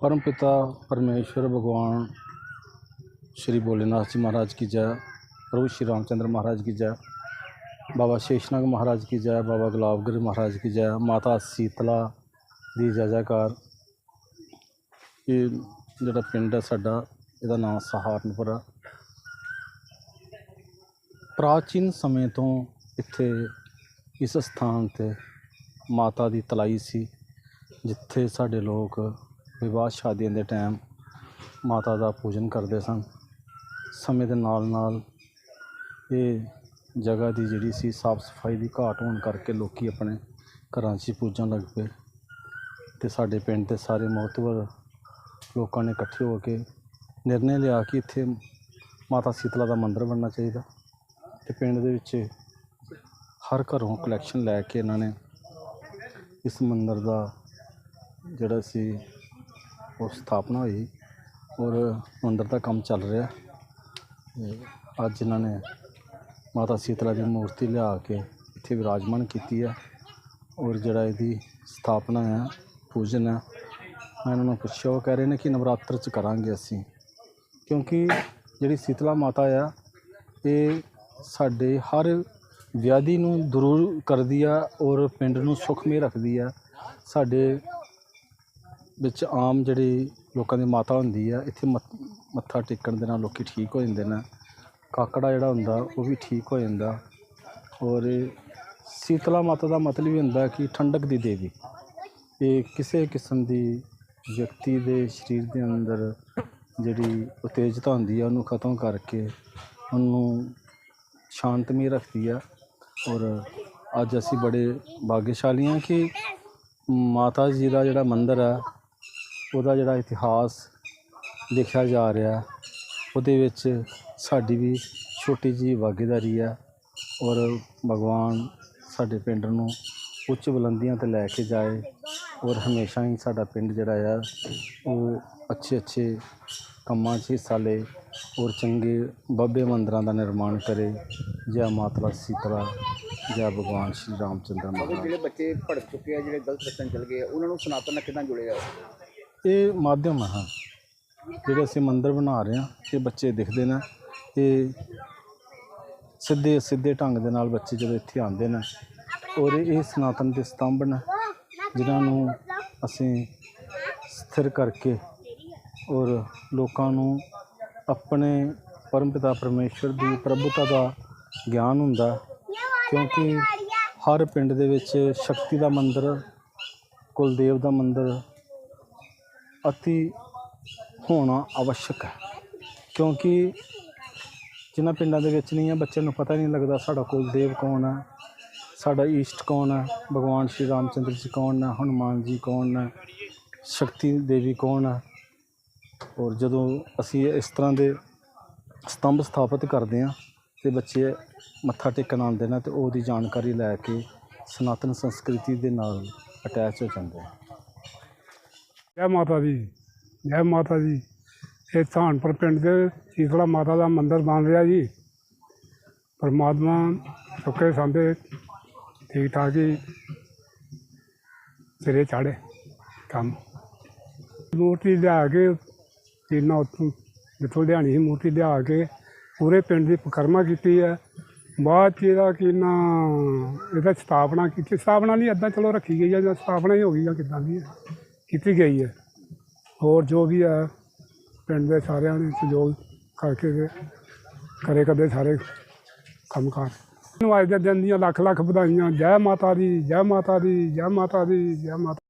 परम पिता परमेश्वर भगवान श्री भोलेनाथ जी महाराज की जय प्रभु श्री रामचंद्र महाराज की जय ਬਾਬਾ ਸ਼ੇਸ਼ਨਾਗ ਮਹਾਰਾਜ ਕੀ ਜੈ ਬਾਬਾ ਗੁਲਾਬਗਿਰੀ ਮਹਾਰਾਜ ਕੀ ਜੈ ਮਾਤਾ ਸੀਤਲਾ ਦੀ ਜੈ ਜੈਕਾਰ ਇਹ ਜਿਹੜਾ ਪਿੰਡ ਹੈ ਸਾਡਾ ਇਹਦਾ ਨਾਮ ਸਹਾਰਨਪੁਰ ਆ ਪ੍ਰਾਚੀਨ ਸਮੇਂ ਤੋਂ ਇੱਥੇ ਇਸ ਸਥਾਨ ਤੇ ਮਾਤਾ ਦੀ ਤਲਾਈ ਸੀ ਜਿੱਥੇ ਸਾਡੇ ਲੋਕ ਵਿਵਾਹ ਸ਼ਾਦੀਆਂ ਦੇ ਟਾਈਮ ਮਾਤਾ ਦਾ ਪੂਜਨ ਕਰਦੇ ਸਨ। ਸਮੇਂ ਦੇ ਨਾਲ ਨਾਲ ਇਹ ਜਗ੍ਹਾ ਦੀ ਜਿਹੜੀ ਸੀ, ਸਾਫ਼ ਸਫ਼ਾਈ ਦੀ ਘਾਟ ਹੋਣ ਕਰਕੇ ਲੋਕ ਆਪਣੇ ਘਰਾਂ 'ਚ ਹੀ ਪੂਜਣ ਲੱਗ ਪਏ ਅਤੇ ਸਾਡੇ ਪਿੰਡ ਦੇ ਸਾਰੇ ਮੋਹਤਵਰ ਲੋਕਾਂ ਨੇ ਇਕੱਠੇ ਹੋ ਕੇ ਨਿਰਣੇ ਲਿਆ ਕਿ ਇੱਥੇ ਮਾਤਾ ਸੀਤਲਾ ਦਾ ਮੰਦਿਰ ਬਣਨਾ ਚਾਹੀਦਾ ਅਤੇ ਪਿੰਡ ਦੇ ਵਿੱਚ ਹਰ ਘਰੋਂ ਕਲੈਕਸ਼ਨ ਲੈ ਕੇ ਇਹਨਾਂ ਨੇ ਇਸ ਮੰਦਿਰ ਦਾ ਜਿਹੜਾ ਸੀ ਉਹ ਸਥਾਪਨਾ ਹੋਈ ਔਰ ਮੰਦਰ ਦਾ ਕੰਮ ਚੱਲ ਰਿਹਾ ਤੇ ਅੱਜ ਇਹਨਾਂ ਨੇ ਮਾਤਾ ਸੀਤਲਾ ਦੀ ਮੂਰਤੀ ਲਿਆ ਕੇ ਇੱਥੇ ਵਿਰਾਜਮਾਨ ਕੀਤੀ ਹੈ ਔਰ ਜਿਹੜਾ ਇਹਦੀ ਸਥਾਪਨਾ ਹੈ, ਪੂਜਨ ਹੈ, ਮੈਂ ਇਹਨਾਂ ਨੂੰ ਪੁੱਛਿਆ, ਉਹ ਕਹਿ ਰਹੇ ਨੇ ਕਿ ਨਵਰਾਤਰ ਚ ਕਰਾਂਗੇ ਅਸੀਂ। ਕਿਉਂਕਿ ਜਿਹੜੀ ਸੀਤਲਾ ਮਾਤਾ ਆ, ਇਹ ਸਾਡੇ ਹਰ ਵਿਆਧੀ ਨੂੰ ਦੂਰ ਕਰਦੀ ਆ ਔਰ ਪਿੰਡ ਨੂੰ ਸੁਖਮਈ ਰੱਖਦੀ ਆ। ਸਾਡੇ ਵਿੱਚ ਆਮ ਜਿਹੜੀ ਲੋਕਾਂ ਦੀ ਮਾਤਾ ਹੁੰਦੀ ਆ, ਇੱਥੇ ਮੱਥ- ਮੱਥਾ ਟੇਕਣ ਦੇ ਨਾਲ ਲੋਕ ਠੀਕ ਹੋ ਜਾਂਦੇ ਨੇ। ਕਾਕੜਾ ਜਿਹੜਾ ਹੁੰਦਾ, ਉਹ ਵੀ ਠੀਕ ਹੋ ਜਾਂਦਾ। ਔਰ ਸੀਤਲਾ ਮਾਤਾ ਦਾ ਮਤਲਬ ਹੀ ਹੁੰਦਾ ਕਿ ਠੰਡਕ ਦੀ ਦੇਵੀ। ਇਹ ਕਿਸੇ ਕਿਸਮ ਦੀ ਵਿਅਕਤੀ ਦੇ ਸਰੀਰ ਦੇ ਅੰਦਰ ਜਿਹੜੀ ਉਤੇਜਤਾ ਹੁੰਦੀ ਆ, ਉਹਨੂੰ ਖਤਮ ਕਰਕੇ ਉਹਨੂੰ ਸ਼ਾਂਤਮਈ ਰੱਖਦੀ ਆ। ਔਰ ਅੱਜ ਅਸੀਂ ਬੜੇ ਭਾਗਿਆਸ਼ਾਲੀ ਹਾਂ ਕਿ ਮਾਤਾ ਜੀ ਦਾ ਜਿਹੜਾ ਮੰਦਿਰ ਆ ਉਹਦਾ ਜਿਹੜਾ ਇਤਿਹਾਸ ਲਿਖਿਆ ਜਾ ਰਿਹਾ, ਉਹਦੇ ਵਿੱਚ ਸਾਡੀ ਵੀ ਛੋਟੀ ਜਿਹੀ ਭਾਗੀਦਾਰੀ ਆ ਔਰ ਭਗਵਾਨ ਸਾਡੇ ਪਿੰਡ ਨੂੰ ਉੱਚ ਬੁਲੰਦੀਆਂ ਤੇ ਲੈ ਕੇ ਜਾਏ ਔਰ ਹਮੇਸ਼ਾ ਹੀ ਸਾਡਾ ਪਿੰਡ ਜਿਹੜਾ ਆ, ਉਹ ਅੱਛੇ ਅੱਛੇ ਕੰਮਾਂ 'ਚ ਹਿੱਸਾ ਲਏ ਔਰ ਚੰਗੇ ਬੱਬੇ ਮੰਦਰਾਂ ਦਾ ਨਿਰਮਾਣ ਕਰੇ, ਜੈ ਮਾਤਾ ਸੀਤਲਾ ਜੈ ਭਗਵਾਨ ਸ਼੍ਰੀ ਰਾਮਚੰਦਰ ਉਹ ਮਹਾਰਾਜ। ਜਿਹੜੇ ਬੱਚੇ ਭੜਕ ਚੁੱਕੇ ਆ, ਜਿਹੜੇ ਗਲਤ ਰਸਤੇ ਚਲ ਗਏ ਆ, ਉਹਨਾਂ ਨੂੰ ਸਨਾਤਨ ਨਾਲ ਕਿਦਾਂ ਜੋੜਿਆ? ਜਾਵੇ ਇਹ ਮਾਧਿਅਮ ਹੈ। ਜਿਹੜੇ ਅਸੀਂ ਮੰਦਰ ਬਣਾ ਰਹੇ ਹਾਂ, ਇਹ ਬੱਚੇ ਦਿਖਦੇ ਨੇ। ਇਹ ਸਿੱਧੇ ਸਿੱਧੇ ਢੰਗ ਦੇ ਨਾਲ ਬੱਚੇ ਜਦੋਂ ਇੱਥੇ ਆਉਂਦੇ ਨੇ, ਔਰ ਇਹ ਸਨਾਤਨ ਦੇ ਸਤੰਭ ਨੇ, ਜਿਨ੍ਹਾਂ ਨੂੰ ਅਸੀਂ ਸਥਿਰ ਕਰਕੇ ਔਰ ਲੋਕਾਂ ਨੂੰ ਆਪਣੇ ਪਰਮਪਿਤਾ ਪਰਮੇਸ਼ਵਰ ਦੀ ਪ੍ਰਭੁਤਾ ਦਾ ਗਿਆਨ ਹੁੰਦਾ, ਕਿਉਂਕਿ ਹਰ ਪਿੰਡ ਦੇ ਵਿੱਚ ਸ਼ਕਤੀ ਦਾ ਮੰਦਿਰ, ਕੁਲਦੇਵ ਦਾ ਮੰਦਿਰ ਅਤੀ ਹੋਣਾ ਆਵਸ਼ਕ ਹੈ। ਕਿਉਂਕਿ ਜਿਨ੍ਹਾਂ ਪਿੰਡਾਂ ਦੇ ਵਿੱਚ ਨਹੀਂ ਹੈ, ਬੱਚਿਆਂ ਨੂੰ ਪਤਾ ਹੀ ਨਹੀਂ ਲੱਗਦਾ ਸਾਡਾ ਕੁਲਦੇਵ ਕੌਣ ਹੈ, ਸਾਡਾ ਈਸ਼ਟ ਕੌਣ ਹੈ, ਭਗਵਾਨ ਸ਼੍ਰੀ ਰਾਮਚੰਦਰ ਜੀ ਕੌਣ ਹੈ, ਹਨੂਮਾਨ ਜੀ ਕੌਣ ਹੈ, ਸ਼ਕਤੀ ਦੇਵੀ ਕੌਣ ਹੈ। ਔਰ ਜਦੋਂ ਅਸੀਂ ਇਸ ਤਰ੍ਹਾਂ ਦੇ ਸਤੰਭ ਸਥਾਪਿਤ ਕਰਦੇ ਹਾਂ ਤੇ ਬੱਚੇ ਮੱਥਾ ਟੇਕਣ ਆਉਂਦੇ ਨੇ ਤੇ ਉਹਦੀ ਜਾਣਕਾਰੀ ਲੈ ਕੇ ਸਨਾਤਨ ਸੰਸਕ੍ਰਿਤੀ ਦੇ ਨਾਲ ਅਟੈਚ ਹੋ ਜਾਂਦੇ ਆ ਜੈ ਮਾਤਾ ਦੀ, ਜੈ ਮਾਤਾ ਦੀ। ਇਹ ਧਾਨਪੁਰ ਪਿੰਡ ਦੇ ਸ਼ੀਤਲਾ ਮਾਤਾ ਦਾ ਮੰਦਿਰ ਬਣ ਰਿਹਾ ਜੀ। ਪਰਮਾਤਮਾ ਸੁੱਕੇ ਸੰਦੇ ਠੀਕ ਠਾਕ ਹੀ ਸਿਰੇ ਚਾੜੇ ਕੰਮ। ਮੂਰਤੀ ਲਿਆ ਕੇ ਕਿੰਨਾ ਉੱਥੋਂ, ਜਿੱਥੋਂ ਲਿਆਣੀ ਸੀ ਮੂਰਤੀ ਲਿਆ ਕੇ ਪੂਰੇ ਪਿੰਡ ਦੀ ਪਕਰਮਾ ਕੀਤੀ ਹੈ। ਬਾਅਦ 'ਚ ਇਹਦਾ ਕਿੰਨਾ ਇਹਦਾ ਸਥਾਪਨਾ ਕੀਤੀ। ਸਥਾਪਨਾ ਨਹੀਂ ਅੱਦਾਂ ਚਲੋ ਰੱਖੀ ਗਈ ਹੈ ਜਾਂ ਸਥਾਪਨਾ ਹੀ ਹੋ ਗਈ ਜਾਂ ਕਿੱਦਾਂ ਦੀ ਹੈ ਕੀਤੀ ਗਈ ਹੈ। ਹੋਰ ਜੋ ਵੀ ਹੈ ਪਿੰਡ ਦੇ ਸਾਰਿਆਂ ਨੇ ਸਹਿਯੋਗ ਕਰਕੇ ਤੇ ਕਰੇ ਕਦੇ ਸਾਰੇ ਕੰਮਕਾਰ ਨੂੰ ਅੱਜ ਦੇ ਦਿਨ ਦੀਆਂ ਲੱਖ ਲੱਖ ਵਧਾਈਆਂ। ਜੈ ਮਾਤਾ ਦੀ, ਜੈ ਮਾਤਾ ਦੀ, ਜੈ ਮਾਤਾ ਦੀ, ਜੈ ਮਾਤਾ